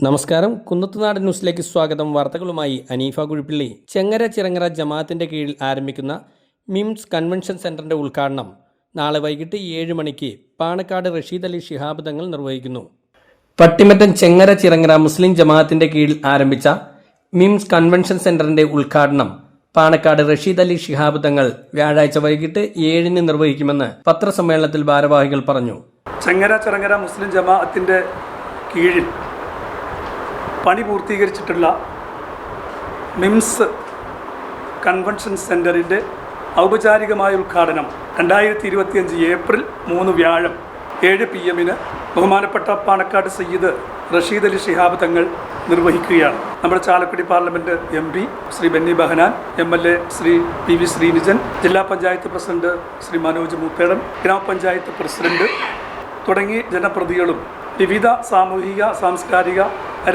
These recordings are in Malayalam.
നമസ്കാരം. കുന്നത്തുനാട് ന്യൂസിലേക്ക് സ്വാഗതം. വാർത്തകളുമായി അനീഫ കുഴിപ്പിള്ളി. ചെങ്ങര ചിറങ്ങര ജമാഅത്തിന്റെ കീഴിൽ ആരംഭിക്കുന്ന മിംസ് കൺവെൻഷൻ സെന്ററിന്റെ ഉദ്ഘാടനം. നാളെ വൈകിട്ട് ഏഴ് മണിക്ക് പാണക്കാട് റഷീദ് അലി ഷിഹാബ് തങ്ങൾ നിർവഹിക്കുന്നു. പട്ടിമറ്റം ചെങ്ങര ചിറങ്ങര മുസ്ലിം ജമാഅത്തിന്റെ കീഴിൽ ആരംഭിച്ച മിംസ് കൺവെൻഷൻ സെന്ററിന്റെ ഉദ്ഘാടനം പാണക്കാട് റഷീദ് അലി ഷിഹാബ് തങ്ങൾ വ്യാഴാഴ്ച വൈകിട്ട് ഏഴിന് നിർവഹിക്കുമെന്ന് പത്രസമ്മേളനത്തിൽ ഭാരവാഹികൾ പറഞ്ഞു. ചെങ്ങര ചിറങ്ങര മുസ്ലിം ജമാഅത്തിന്റെ കീഴിൽ പണി പൂർത്തീകരിച്ചിട്ടുള്ള മിംസ് കൺവെൻഷൻ സെന്ററിന്റെ ഔപചാരികമായ ഉദ്ഘാടനം രണ്ടായിരത്തി ഇരുപത്തിയഞ്ച് ഏപ്രിൽ മൂന്ന് വ്യാഴം ഏഴ് പി എമ്മിന് ബഹുമാനപ്പെട്ട പാണക്കാട് സയ്യിദ് റഷീദ് അലി ഷിഹാബ് തങ്ങൾ നിർവഹിക്കുകയാണ്. നമ്മുടെ Chalakudy parliament M P Shri Benny Behanan M L A Shri P V Sreenijin ജില്ലാ പഞ്ചായത്ത് പ്രസിഡന്റ് ശ്രീ മനോജ് മൂപ്പേടൻ ഗ്രാമപഞ്ചായത്ത് പ്രസിഡന്റ് തുടങ്ങി ജനപ്രതികളും വിവിധ സാമൂഹിക സാംസ്കാരിക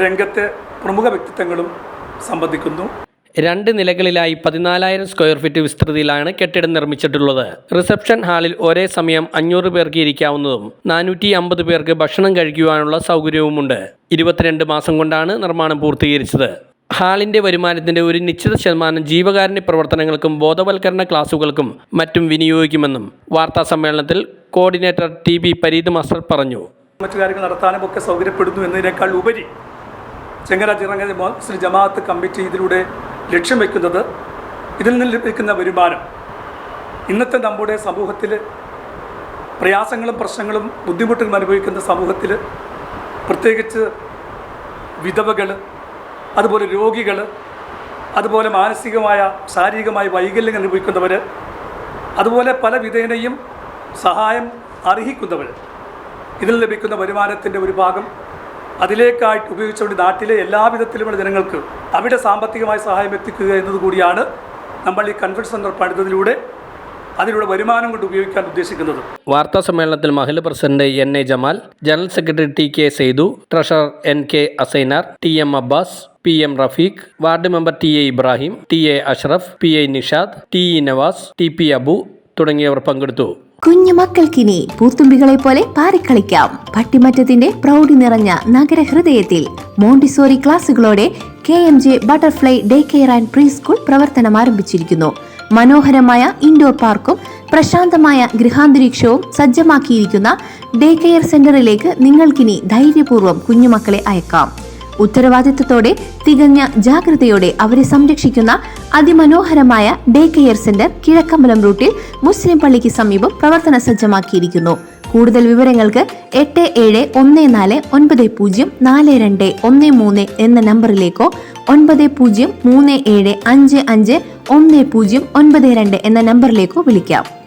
രംഗത്തെ പ്രമുഖ വ്യക്തിത്വങ്ങളും സംബന്ധിക്കുന്നു. രണ്ട് നിലകളിലായി പതിനാലായിരം സ്ക്വയർ ഫീറ്റ് വിസ്തൃതിയിലാണ് കെട്ടിടം നിർമ്മിച്ചിട്ടുള്ളത്. റിസപ്ഷൻ ഹാളിൽ ഒരേ സമയം അഞ്ഞൂറ് പേർക്ക് ഇരിക്കാവുന്നതും നാനൂറ്റി അമ്പത് പേർക്ക് ഭക്ഷണം കഴിക്കുവാനുള്ള സൗകര്യവുമുണ്ട്. ഇരുപത്തിരണ്ട് മാസം കൊണ്ടാണ് നിർമ്മാണം പൂർത്തീകരിച്ചത്. ഹാളിന്റെ വരുമാനത്തിന്റെ ഒരു നിശ്ചിത ശതമാനം ജീവകാരുണ്യ പ്രവർത്തനങ്ങൾക്കും ബോധവൽക്കരണ ക്ലാസുകൾക്കും മറ്റും വിനിയോഗിക്കുമെന്നും വാർത്താ സമ്മേളനത്തിൽ coordinator T B Pareeth master പറഞ്ഞു. മറ്റു കാര്യങ്ങൾ നടത്താനും ഒക്കെ സൗകര്യപ്പെടുന്നു എന്നതിനേക്കാൾ ഉപരി ചെങ്ങര ചിറങ്ങ മുസ്ലിം ജമാഅത്ത് കമ്മിറ്റി ഇതിലൂടെ ലക്ഷ്യം വയ്ക്കുന്നത് ഇതിൽ നിന്ന് ലഭിക്കുന്ന വരുമാനം. ഇന്നത്തെ നമ്മുടെ സമൂഹത്തിൽ പ്രയാസങ്ങളും പ്രശ്നങ്ങളും ബുദ്ധിമുട്ടുകളും അനുഭവിക്കുന്ന സമൂഹത്തിൽ പ്രത്യേകിച്ച് വിധവകൾ അതുപോലെ രോഗികൾ അതുപോലെ മാനസികമായ ശാരീരികമായ വൈകല്യം അനുഭവിക്കുന്നവർ അതുപോലെ പല വിധേനയും സഹായം അർഹിക്കുന്നവർ ഇതിൽ ലഭിക്കുന്ന വരുമാനത്തിന്റെ ഒരു ഭാഗം അതിലേക്കായിട്ട് ഉപയോഗിച്ചുകൊണ്ട് നാട്ടിലെ എല്ലാവിധത്തിലുമുള്ള ജനങ്ങൾക്ക് അവിടെ സാമ്പത്തികമായ സഹായം എത്തിക്കുക എന്നതുകൂടിയാണ് നമ്മൾ ഈ കൺവെൻഷൻ സെന്റർ പണിതതിലൂടെ അതിലൂടെ വരുമാനം കൊണ്ട് ഉപയോഗിക്കാൻ ഉദ്ദേശിക്കുന്നത്. വാർത്താ സമ്മേളനത്തിൽ മഹിള president N A Jamal general secretary T K Saidu treasurer N K Assainar T M Abbas P M Rafeeq ward member T A Ibrahim T A Ashraf P A Nishad T E Navas T P Abu തുടങ്ങിയവർ പങ്കെടുത്തു. കുഞ്ഞു മക്കൾക്കിനി പൂത്തുമ്പികളെ പോലെ പാറിക്കളിക്കാം. പട്ടിമറ്റത്തിന്റെ പ്രൗഢി നിറഞ്ഞ നഗരഹൃദയത്തിൽ Montessori ക്ലാസുകളോടെ K M J butterfly day care and pre school പ്രവർത്തനം ആരംഭിച്ചിരിക്കുന്നു. മനോഹരമായ ഇൻഡോർ പാർക്കും പ്രശാന്തമായ ഗൃഹാന്തരീക്ഷവും സജ്ജമാക്കിയിരിക്കുന്ന ഡേ കെയർ സെന്ററിലേക്ക് നിങ്ങൾക്കിനി ധൈര്യപൂർവം കുഞ്ഞുമക്കളെ അയക്കാം. ഉത്തരവാദിത്തത്തോടെ തികഞ്ഞ ജാഗ്രതയോടെ അവരെ സംരക്ഷിക്കുന്ന അതിമനോഹരമായ ഡേ കെയർ സെന്റർ കിഴക്കമ്പലം റൂട്ടിൽ മുസ്ലിം പള്ളിക്ക് സമീപം പ്രവർത്തന സജ്ജമാക്കിയിരിക്കുന്നു. കൂടുതൽ വിവരങ്ങൾക്ക് എട്ട് ഏഴ് ഒന്ന് നാല് ഒൻപത് പൂജ്യം നാല് രണ്ട് ഒന്ന് മൂന്ന് എന്ന നമ്പറിലേക്കോ ഒൻപത് പൂജ്യം മൂന്ന് ഏഴ് അഞ്ച് അഞ്ച് ഒന്ന് പൂജ്യം ഒൻപത് രണ്ട് എന്ന നമ്പറിലേക്കോ വിളിക്കാം.